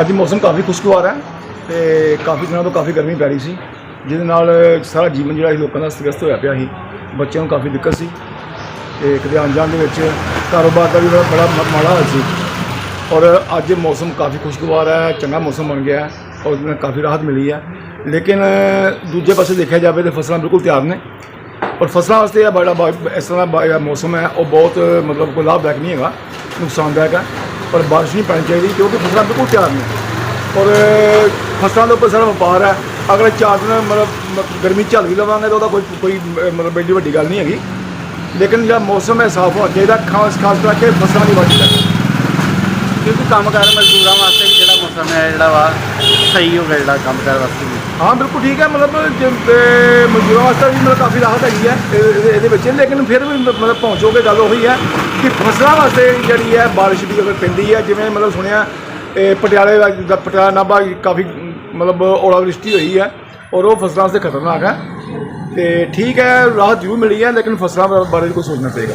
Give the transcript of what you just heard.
ਅੱਜ ਮੌਸਮ ਕਾਫੀ ਖੁਸ਼ਗਵਾਰ ਹੈ ਤੇ ਕਾਫੀ ਦਿਨਾਂ ਤੋਂ ਕਾਫੀ ਗਰਮੀ ਪੈ ਰਹੀ ਸੀ, ਜਿਹਦੇ ਨਾਲ ਸਾਰਾ ਜੀਵਨ ਜਿਹੜਾ ਸੀ ਲੋਕਾਂ ਦਾ ਅਸਤ-ਵਿਅਸਤ ਹੋਇਆ ਪਿਆ ਸੀ, ਬੱਚਿਆਂ ਨੂੰ ਕਾਫੀ ਦਿੱਕਤ ਸੀ ਤੇ ਕਦੇ ਆਉਣ ਜਾਣ ਦੇ ਵਿੱਚ ਕਾਰੋਬਾਰ ਦਾ ਵੀ ਬੜਾ ਮਾੜਾ ਹਾਲ ਸੀ ਔਰ ਅੱਜ ਮੌਸਮ ਕਾਫੀ ਖੁਸ਼ਗਵਾਰ ਹੈ, ਚੰਗਾ ਮੌਸਮ ਬਣ ਗਿਆ ਔਰ ਉਹਦੇ ਕਾਫੀ ਰਾਹਤ ਮਿਲੀ ਹੈ। ਲੇਕਿਨ ਦੂਜੇ ਪਾਸੇ ਦੇਖਿਆ ਜਾਵੇ ਤਾਂ ਫਸਲਾਂ ਬਿਲਕੁਲ ਤਿਆਰ ਨੇ ਔਰ ਫਸਲਾਂ ਵਾਸਤੇ ਇਹ ਬੜਾ ਇਸ ਤਰ੍ਹਾਂ ਦਾ ਜਿਹੜਾ ਮੌਸਮ ਹੈ, ਉਹ ਬਹੁਤ ਮਤਲਬ ਕੋਈ ਲਾਭਦਾਇਕ ਨਹੀਂ ਹੈਗਾ, ਨੁਕਸਾਨਦਾਇਕ ਹੈ। ਪਰ ਬਾਰਿਸ਼ ਨਹੀਂ ਪੈਣੀ ਚਾਹੀਦੀ ਕਿਉਂਕਿ ਫਸਲਾਂ ਬਿਲਕੁਲ ਤਿਆਰ ਨੇ ਔਰ, ਫਸਲਾਂ ਦੇ ਉੱਪਰ ਸਾਰਾ ਵਪਾਰ ਹੈ। ਅਗਲੇ ਚਾਰ ਦਿਨ ਮਤਲਬ ਗਰਮੀ ਝੱਲ ਵੀ ਲਵਾਂਗੇ ਤਾਂ ਉਹਦਾ ਕੋਈ ਕੋਈ ਮਤਲਬ ਐਡੀ ਵੱਡੀ ਗੱਲ ਨਹੀਂ ਹੈਗੀ। ਲੇਕਿਨ ਜਿਹੜਾ ਮੌਸਮ ਹੈ ਸਾਫ਼ ਹੋਣਾ ਚਾਹੀਦਾ, ਖਾਸ ਖਾਸ ਕਰਕੇ ਫਸਲਾਂ ਦੀ ਵਾਢੀ ਦਾ। ਕਿਉਂਕਿ ਕੰਮ ਕਾਰ ਮਜ਼ਦੂਰਾਂ ਵਾਸਤੇ ਵੀ ਜਿਹੜਾ ਮੌਸਮ ਹੈ ਜਿਹੜਾ ਵਾ ਸਹੀ ਹੋ ਗਿਆ ਜਿਹੜਾ ਕੰਮ ਕਾਰ ਵਾਸਤੇ ਵੀ। ਹਾਂ ਬਿਲਕੁਲ ਠੀਕ ਹੈ ਮਤਲਬ ਜੇ, ਅਹ, ਮਜ਼ਦੂਰਾਂ ਵਾਸਤੇ ਵੀ ਮਤਲਬ ਕਾਫੀ ਰਾਹਤ ਹੈਗੀ ਹੈ ਇਹ- ਇਹਦੇ ਇਹਦੇ ਵਿੱਚ। ਲੇਕਿਨ ਫਿਰ ਵੀ ਮ- ਮਤਲਬ ਪਹੁੰਚੋਗੇ ਗੱਲ ਉਹੀ ਹੈ ਕਿ ਫਸਲਾਂ ਵਾਸਤੇ ਜਿਹੜੀ ਹੈ ਬਾਰਿਸ਼ ਦੀ ਅਗਰ ਪੈਂਦੀ ਹੈ ਜਿਵੇਂ ਮਤਲਬ ਸੁਣਿਆ ਇਹ ਪਟਿਆਲੇ ਦਾ ਜਿੱਦਾਂ ਪਟਿਆਲਾ ਨਾਭਾ ਕਾਫੀ ਮਤਲਬ ਓਲਾਵ੍ਰਿਸ਼ਟੀ ਹੋਈ ਹੈ ਔਰ ਉਹ ਫਸਲਾਂ ਵਾਸਤੇ ਖਤਰਨਾਕ ਹੈ। ਤੇ ਠੀਕ ਹੈ ਰਾਹਤ ਜ਼ਰੂਰ ਮਿਲੀ ਹੈ ਲੇਕਿਨ ਫਸਲਾਂ ਬਾਰੇ ਵੀ ਕੁਛ ਸੋਚਣਾ ਪਏਗਾ।